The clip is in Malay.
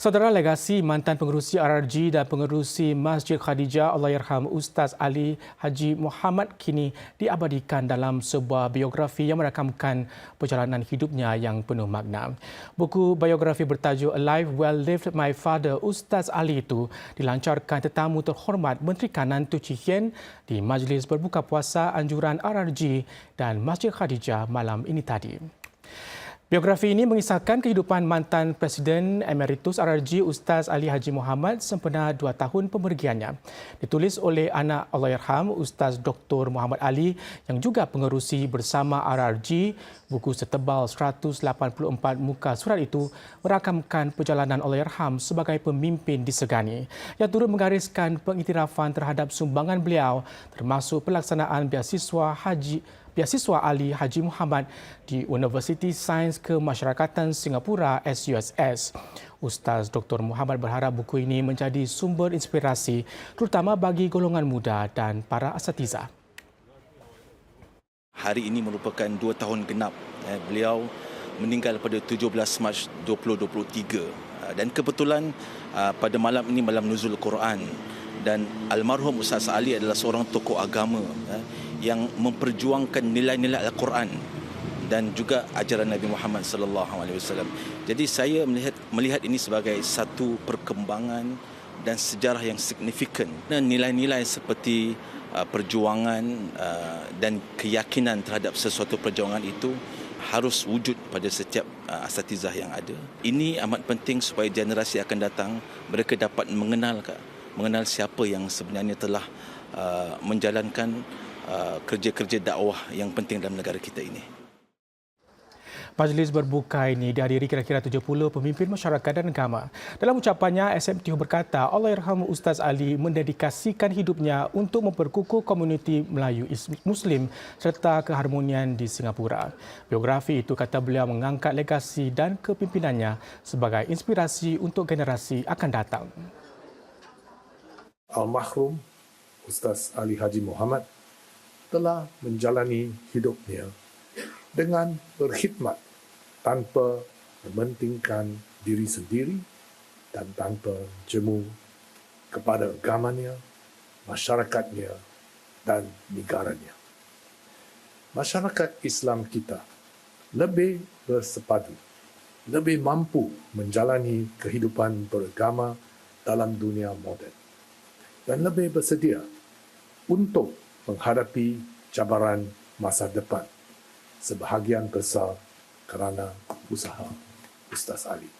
Saudara legasi mantan pengerusi RRG dan pengerusi Masjid Khadijah Allahyarham Ustaz Ali Haji Muhammad kini diabadikan dalam sebuah biografi yang merakamkan perjalanan hidupnya yang penuh makna. Buku biografi bertajuk Alive Well Lived My Father Ustaz Ali itu dilancarkan tetamu terhormat Menteri Kanan Tu Chee Hien di majlis berbuka puasa anjuran RRG dan Masjid Khadijah malam ini tadi. Biografi ini mengisahkan kehidupan mantan Presiden Emeritus RRG Ustaz Ali Haji Muhammad sempena dua tahun pemergiannya. Ditulis oleh anak Allahyarham Ustaz Dr. Muhammad Ali yang juga pengerusi bersama RRG. Buku setebal 184 muka surat itu merakamkan perjalanan Allahyarham sebagai pemimpin disegani. Yang turut menggariskan pengiktirafan terhadap sumbangan beliau termasuk pelaksanaan beasiswa haji Biasiswa Ali Haji Muhammad di Universiti Sains Kemasyarakatan Singapura SUSS. Ustaz Dr. Muhammad berharap buku ini menjadi sumber inspirasi terutama bagi golongan muda dan para asatiza. Hari ini merupakan dua tahun genap. Eh, beliau meninggal pada 17 Mac 2023 eh, dan kebetulan eh, pada malam ini malam nuzul Quran dan almarhum Ustaz Ali adalah seorang tokoh agama yang memperjuangkan nilai-nilai Al-Quran dan juga ajaran Nabi Muhammad sallallahu alaihi wasallam. Jadi saya melihat melihat ini sebagai satu perkembangan dan sejarah yang signifikan. Dan nilai-nilai seperti uh, perjuangan uh, dan keyakinan terhadap sesuatu perjuangan itu harus wujud pada setiap uh, asatizah yang ada. Ini amat penting supaya generasi akan datang mereka dapat mengenal mengenal siapa yang sebenarnya telah uh, menjalankan Uh, kerja-kerja dakwah yang penting dalam negara kita ini. Majlis berbuka ini dihadiri kira-kira 70 pemimpin masyarakat dan agama. Dalam ucapannya, SMTU berkata Allahyarham Ustaz Ali mendedikasikan hidupnya untuk memperkukuh komuniti Melayu Muslim serta keharmonian di Singapura. Biografi itu kata beliau mengangkat legasi dan kepimpinannya sebagai inspirasi untuk generasi akan datang. Almarhum Ustaz Ali Haji Muhammad telah menjalani hidupnya dengan berkhidmat tanpa mementingkan diri sendiri dan tanpa jemu kepada agamanya, masyarakatnya dan negaranya. Masyarakat Islam kita lebih bersepadu, lebih mampu menjalani kehidupan beragama dalam dunia moden dan lebih bersedia untuk menghadapi cabaran masa depan sebahagian besar kerana usaha Ustaz Ali.